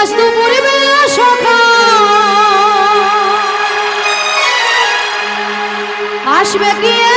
আজ দুপুর বেলা সখা আসবে কি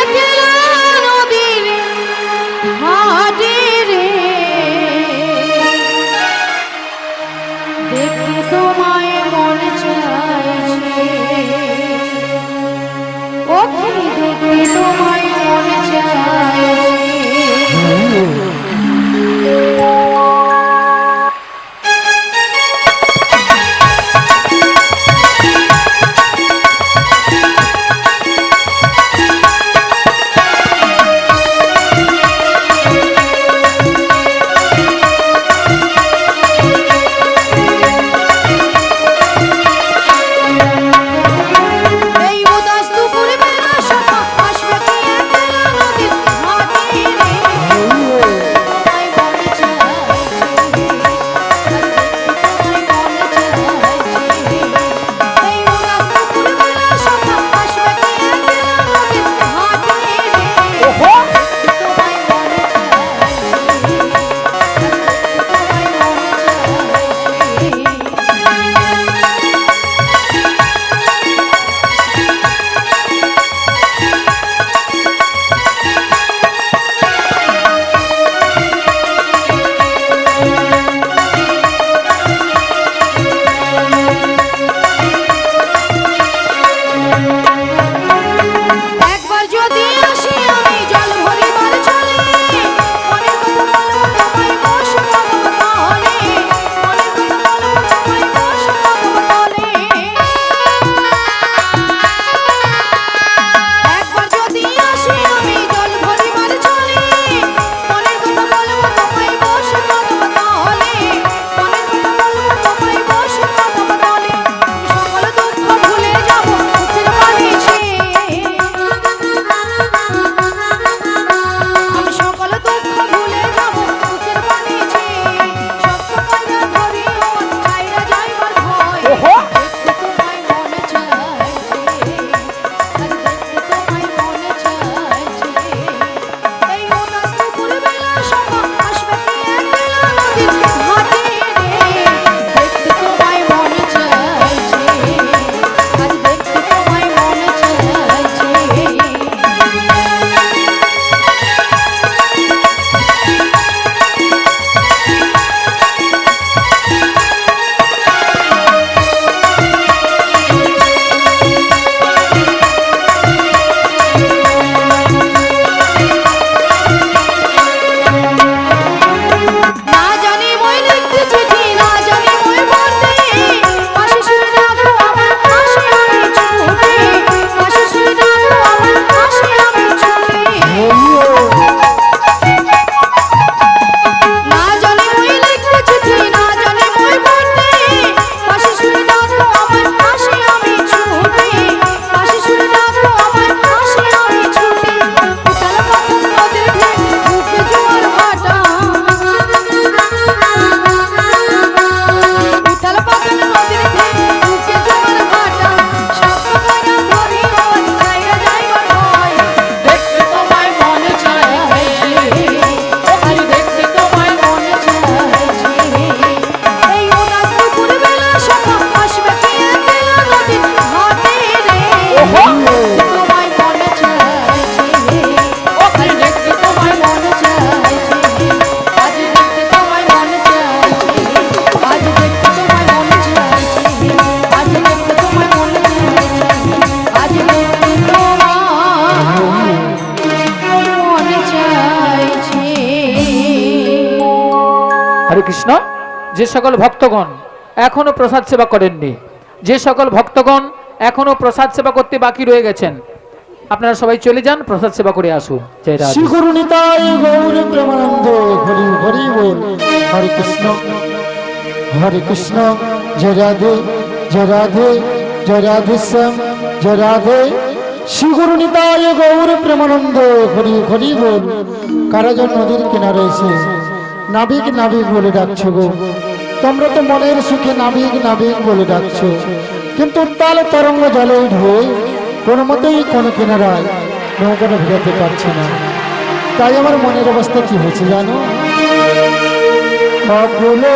কৃষ্ণ, যে সকল ভক্তগণ এখনও প্রসাদ সেবা করেননি, যে সকল ভক্তগণ এখনও প্রসাদ সেবা করতে বাকি রয়ে গেছেন, আপনারা সবাই চলে যান, প্রসাদ সেবা করে আসুন। হরে কৃষ্ণ হরে কৃষ্ণ, জয় রাধে জয় রাধে জয় রাধে শ্যাম, জয় রাধে। শ্রীগুরু নিতায় গৌর প্রেমানন্দ হরি হরি বল। কারাজন নদীর কিনারে এসে নাবিক নাবিক বলে ডাকছো গো। তোমরা তো মনের সুখে নাবিক নাবিক বলে ডাকছো। কিন্তু তাল তরঙ্গ জলে ঢোল কোনো মতেই কোনো কেনারায় নৌকাটা ভিড়াতে পারছি না। তাই আমার মনের অবস্থা কি হয়েছে জানো? সকলে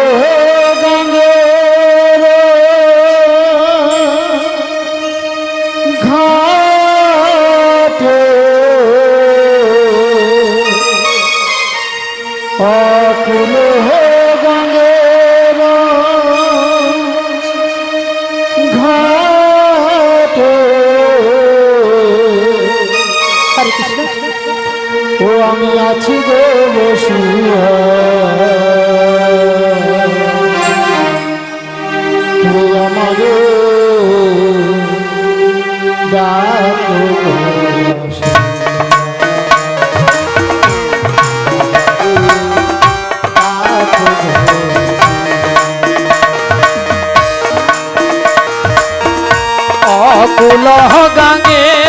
অকুল গাঙ্গের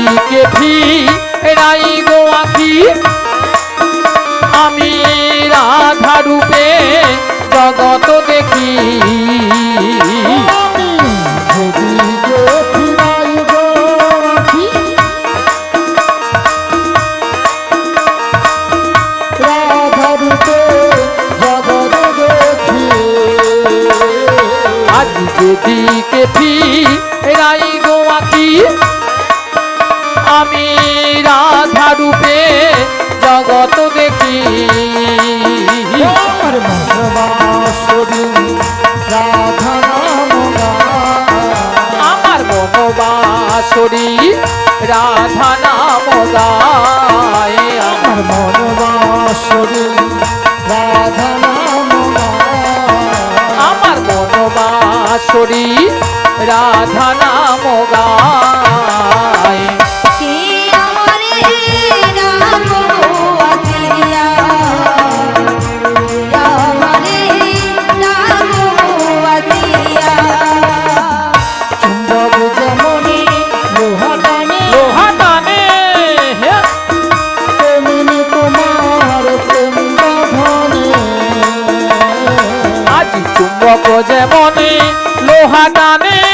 যেদিকে ফিরাই গো আখি? আমি রাধা রূপে জগত দেখি। আমি যেদিকে ফিরাইব মনোবাসরী রাধা নাম আমার মনবাসরী রাধা নাম। আমার মনোবাসরী রাধা নাম গায় যেমন লোহা টানে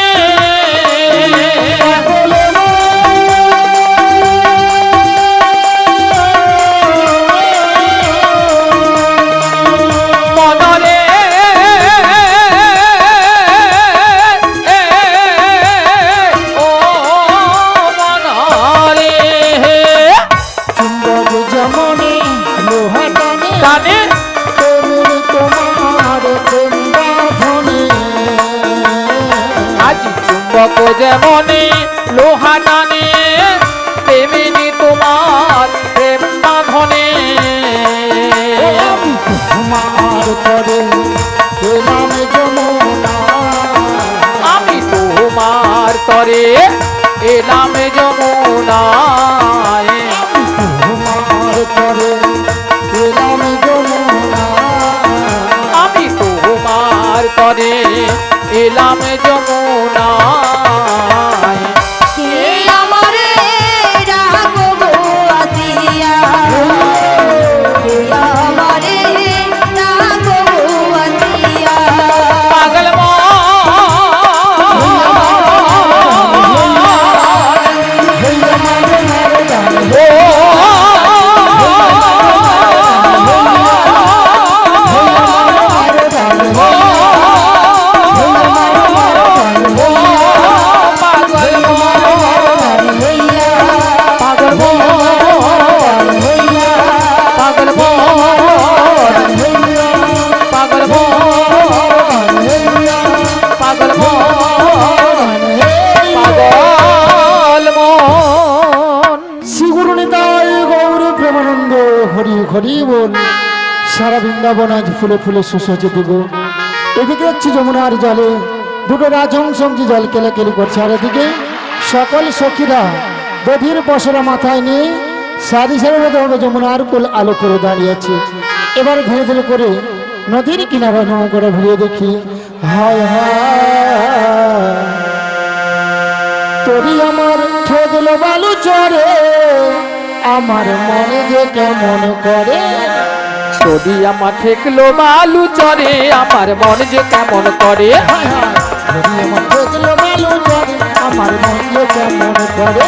যেমন লোহা টানে, তেমনি তোমার প্রেম বাঁধনে। তোমার করে তোমার যমুনা। আমি তোমার তরে এলাম যমুনায় বৃন্দাবন ফুলে ফুলে সুসজ্জিত গো। এদিকে হচ্ছে যমুনার জলে, দুটো রাজহংসঙ্গী জল কেলাকেলি করছে। আর এদিকে সকল সখীরা গভীর বসরা মাথায় নিয়ে সারি সারি হবে যমুনার কুল আলো করে দাঁড়িয়েছে। এবার ধীরে ধীরে করে নদীর কিনারা করে ভিড়িয়ে দেখি। হায় হায়। তোরি আমার ঠেকলো বালু চরে আমার মনে যে কেমন করে। ছবি আমার ঠেকলো বালু চরে আমার মন যে কেমন করে? আমার দেখল বালু চরে আমার মন যে কেমন করে?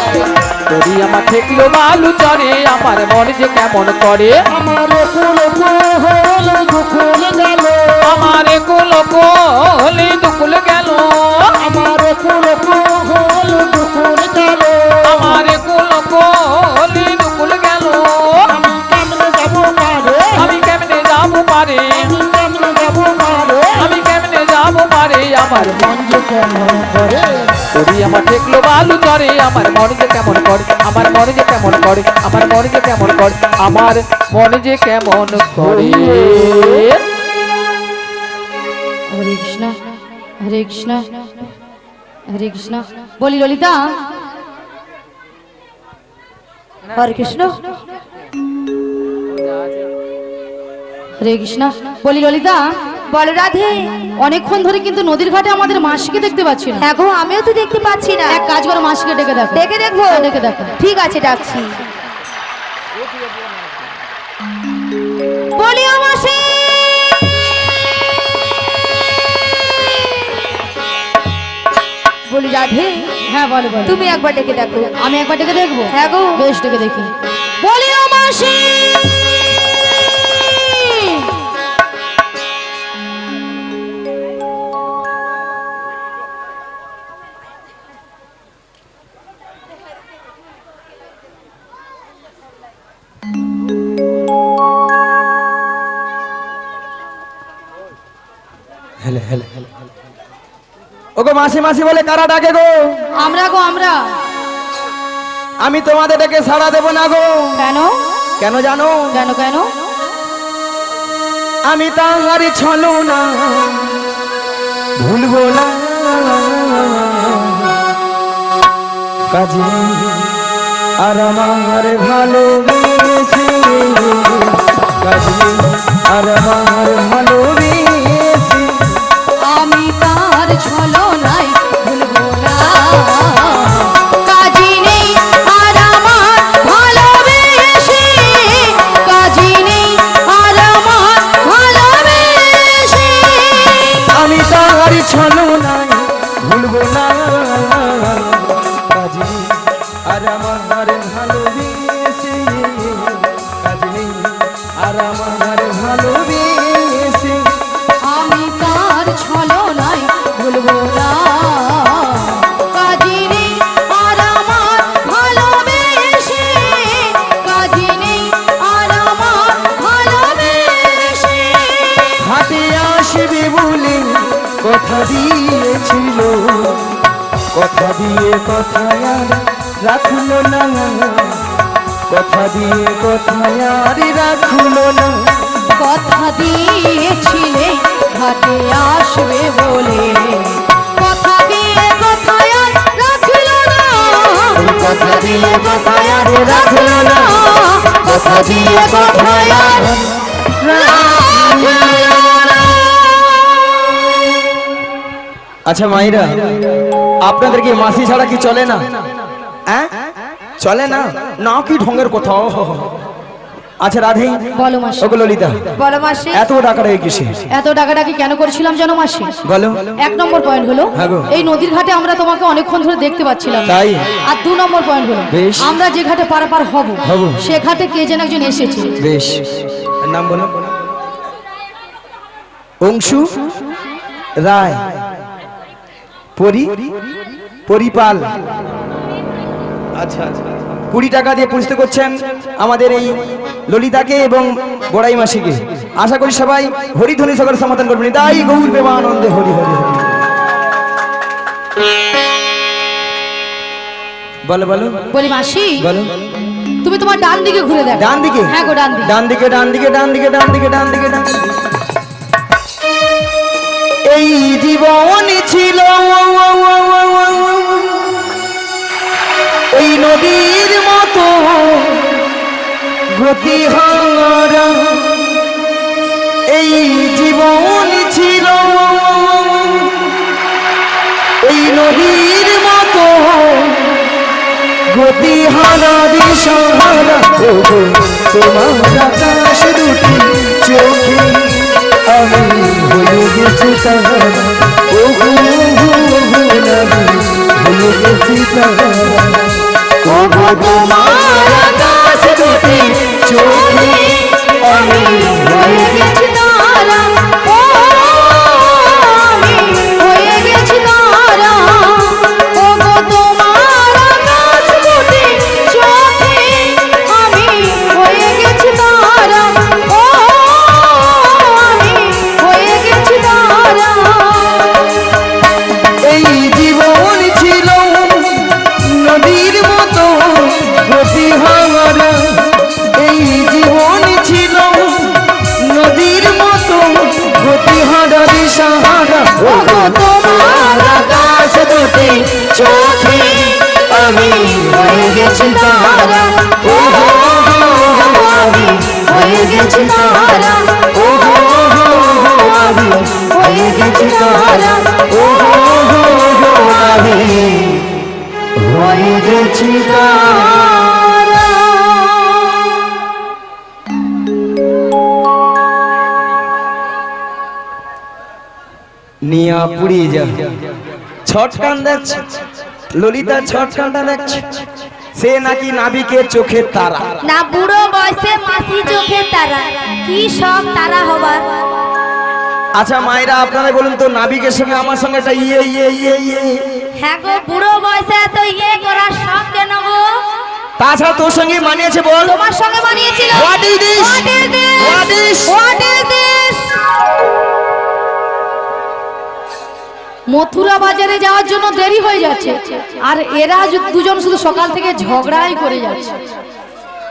তোরি আমার ঠেকলো বালু চরে আমার মন যে কেমন করে? আমার দুকুল গেল। আমার কুল কোলে দুকুল গেল। আমার হল দুকুল আমার মন যে কেমন করে? তোরি আমার ঠেকলো বালু চরে আমার মন যে কেমন করে? আমার মন যে কেমন করে? আমার মন যে কেমন করে? আমার মন যে কেমন করে? হরে কৃষ্ণ হরে কৃষ্ণ হরে কৃষ্ণ। বলি ললিতা। হরে কৃষ্ণ। হরে কৃষ্ণ। বলি ললিতা। বলো রাধে অনেকক্ষণ ধরে কিন্তু নদীর ঘাটে আমাদের মাসিকে দেখতে পাচ্ছি না। এখন আমিও তো দেখতে পাচ্ছি না। এক কাজ করো মাসিকে ডেকে দেখো। দেখে দেখব। হ্যাঁ, ডেকে দেখো। ঠিক আছে ডাকছি। বলিও মাসি! বলি রাধে হ্যাঁ বলো বলো। তুমি একবার ডেকে দেখো। আমি একবার ডেকে দেখব? হ্যাঁ গো। বেশ ডেকে দেখি। বলিও মাসি! ওগো মাসি মাসি বলে কারা ডাকে গো? আমরা গো আমরা। আমি তোমাদের ডেকে সাড়া দেব না গো। কেন? কেন জানো? কেন কেন? আমি তাহারি ছলো না ভুলবো না। কাজে আর আমার ভালোবেসে কাজে আর আমার ভালোবেসে আমার ভালোবেসে দিয়ে কথায় আর রাখল না। কথা দিয়ে কথায় আর আচ্ছা মাইরা আপনাদের কি মাসি ছাড়া কি চলে না? হ্যাঁ? চলে না? না কি ঢঙ্গের কোথাও আচ্ছা রাধে। বলো মাসি। ওগো ললিতা বলো মাসি। এত টাকা রেখে কিসে? এত ডাকাডাকি কেন করেছিলাম জানো মাসি? বলো। এক নম্বর পয়েন্ট হলো হ্যাঁ এই নদীর ঘাটে আমরা তোমাকে অনেকক্ষণ ধরে দেখতে পাচ্ছিলাম। তাই? আর দু নম্বর পয়েন্ট হলো বেশ। আমরা যে ঘাটে পারাপার হব হব। সে ঘাটে কে যেন একজন এসেছে। বেশ। নাম বলো। অংশু রায়। পরি? পরিপাল। আচ্ছা আচ্ছা। কুড়ি টাকা দিয়ে পুষতে করছেন আমাদের এই ললিতাকে এবং বড়াই মাসিকে আশা করি সবাই হরিধ্বনি সকল সমাধান করবেন তাই গৌর প্রেমানন্দে হরি হরি হরি বলো বলো বলি মাসি বলো তুমি তোমার ডান দিকে ঘুরে দেখো ডান দিকে হ্যাঁ গো ডান দিকে ডান দিকে ডান দিকে ডান দিকে ডান দিকে ডান দিকে ডান দিকে। এই জীবন ছিল ওই নদীর মতো গতি হারা এই জীবন ছিল ওই নদীর মতো গতি হারা দিশাহারা তোমার আকাশ দুটি চোখে আমি হয়ে গেছি তাহারা। ও হু হু হু না হয়ে গেছি তাহারা। ওগো চোখে আমি নিয়া পুড়িয়ে যা। ছট কান দেখছে ললিতা ছট কানটা দেখছে সে নাকি নাবিকের চোখের তারা। না বুড়ো বয়সে মাসি চোখে তারা। কি সব তারা হবার। আচ্ছা মায়েরা আপনারা বলুন তো নাবিকের সঙ্গে আমার সঙ্গে একটা ইয়ে ইয়ে ইয়ে ইয়ে। হ্যাঁ গো বুড়ো বয়সে এত ইয়ে করার সব কেন গো? তাছাড়া তোর সঙ্গে মানিয়েছে বল। তোমার সঙ্গে বানিয়েছিল What is this? What is this? What is- What Mathura বাজারে যাওয়ার জন্য দেরি হয়ে যাচ্ছে। আর এরা দুজন শুধু সকাল থেকে ঝগড়াই করে যাচ্ছে।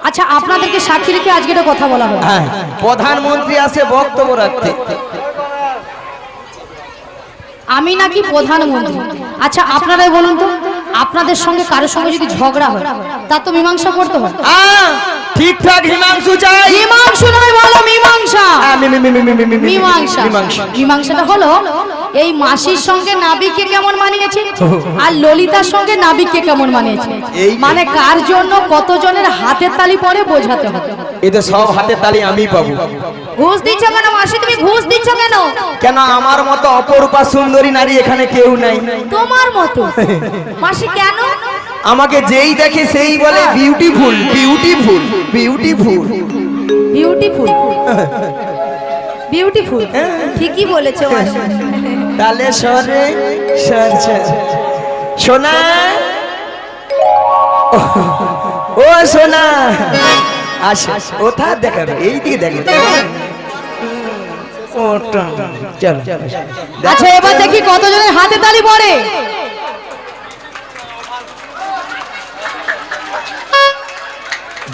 আচ্ছা আপনাদেরকে সাক্ষী রেখে আজকে একটা কথা বলা হয় হ্যাঁ, প্রধানমন্ত্রী আছে বক্তব্য রাখতে। আমি নাকি প্রধানমন্ত্রী? আচ্ছা আপনারাই বলুন তো আপনাদের সঙ্গে কারোর সঙ্গে যদি ঝগড়া হয় তা তো মীমাংসা করতে হয়। হ্যাঁ, ঠিকঠাক হিমাংশু চাই। হিমাংশু নয় বলো মীমাংসা। মীমাংসা। মীমাংসাটা হলো এই মাসির সঙ্গে নাবিককে কেমন মানিয়েছে? আর ললিতার সঙ্গে নাবিককে কেমন মানিয়েছে? মানে কার জন্য কতজনের হাতের তালি পরে বোঝাতে হবে? এ তো সব হাতের তালি আমি পাবো। ঘুষ দিচ্ছ কেন মাসি? তুমি ঘুষ দিচ্ছ কেন? কেন আমার মতো অপরূপা সুন্দরী নারী এখানে কেউ নাই? তোমার মতো। মাসি কেন? আমাকে যেই দেখে সেই বলে beautiful beautiful beautiful beautiful beautiful ঠিকই বলেছ তাহলে সরে। সোনা। ও সোনা। আসে ওথা দেখাবে এই দিকে দেখে ওটা চলো। আচ্ছা এবার দেখি কতজনের হাতে তালি পড়ে।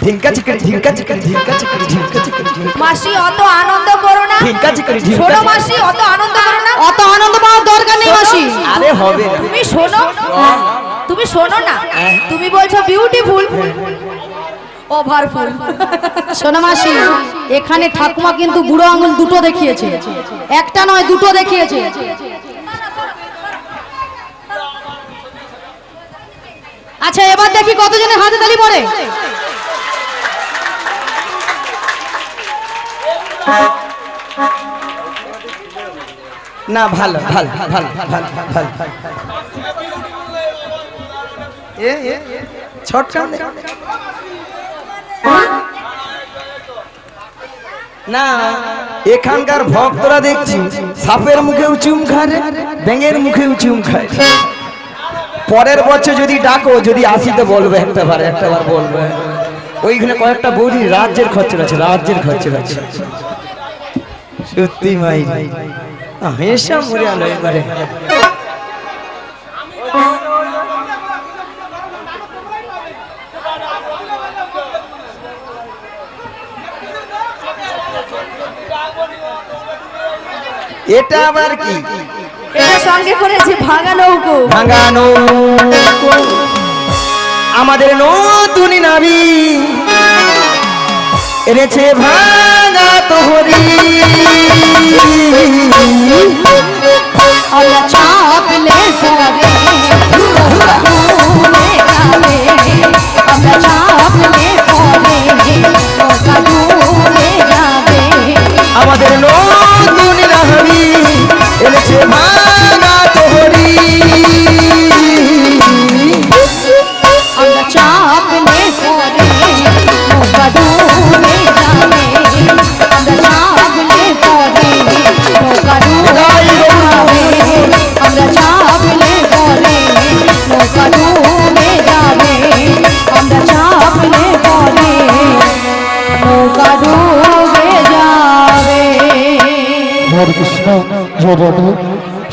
ঢিঙ্কা চিকড়ি ঢিঙ্কা চিকড়ি ঢিঙ্কা চিকড়ি ঢিঙ্কা চিকড়ি মাসি অত আনন্দ করো না। ঢিঙ্কা চিকড়ি ঢিঙ্কা ছোট মাসি অত আনন্দ করো না। অত আনন্দ পাওয়ার দরকার নেই মাসি। আরে হবে তুমি শোনো তুমি শোনো না। তুমি বলছো বিউটিফুল ওভারফুল মাসি এখানে ঠাকুমা কিন্তু বুড়ো আঙুল দুটো দেখিয়েছে। একটা নয় দুটো দেখিয়েছে। আচ্ছা এবার দেখি কতজনের হাতে তালি পড়ে না, ভালো ভালো ভালো ভালো ভালো। এ ছট। না, এখানকার ভক্তরা দেখছি সাপের মুখেও চুম খায়, ব্যাঙের মুখেও চুম খায়। পরের বছর যদি ডাকো, যদি আসিতে বলবে, একটা বার একটা বার বলবে। ওইখানে কয়েকটা বৌদি, রাজ্যের খরচা আছে রাজ্যের খরচা আছে সত্যি মাই হেসা মরে আলো এবারে। এটা আবার কি? এটা সঙ্গে করেছে ভাঙা নৌকো। ভাঙানো আমাদের নতুন নাবি এনেছে ভাঙা তোহরি। ছাপলে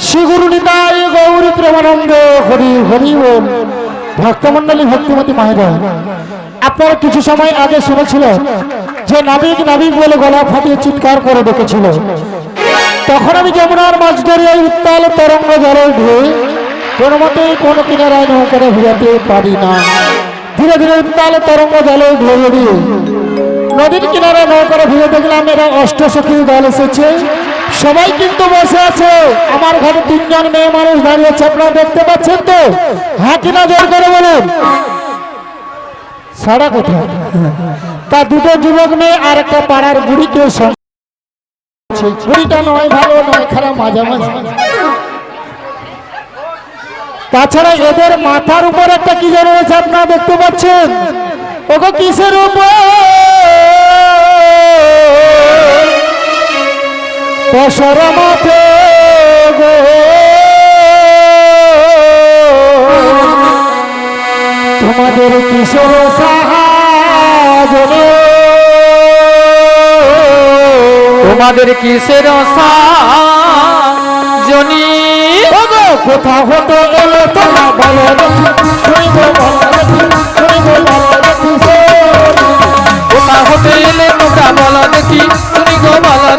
শ্রী গুরু নিতাই গৌরী প্রেমানন্দ, হরি হরি বল ভক্তমন্ডলী ভক্তিমতী মায়েরা, আপনারা কিছু সময় আগে শুনেছিলেন যে নাবিক নাবিক বলে গলা ফাটিয়ে চিৎকার করে ডেকেছিল। তখন আমি যমুনার মাছ ধরে এই উত্তাল তরঙ্গ জলে ধুয়ে কোনো মতেই কোনো কিনারায় নৌকারে ভিজাতে পারি না। ধীরে ধীরে উত্তাল তরঙ্গ জলে দিয়ে নদীর কিনারে নৌকারে ভিজে দেখলাম এরা অষ্টসখী দল এসেছে। সবাই কিন্তু বসে আছে। আমার ঘরে তিনজন মেয়ে মানুষ দাঁড়িয়ে আছে, আপনারা দেখতে পাচ্ছেন তো? হ্যাঁ কিনা জোর করে বলুন। সারা কথা তা দুটো যুবক মেয়ে আর একটা পাড়ার বুড়িকে। বুড়িটা নয়, ভালো নয়, খারাপ মাঝামাঝি তাছাড়া এদের মাথার উপর একটা কি যেন রয়েছে, আপনারা দেখতে পাচ্ছেন? ওগো, কিসের উপর? পশর মাথে গো। তোমাদের কিশোর সাহায্য। তোমাদের কিসের জনি ওগো কোথা হতে বলো শুনিব বলো দেখি শুনিব বলো দেখি কোথা হতে এলে তোমরা বলো দেখি শুনি গো বলো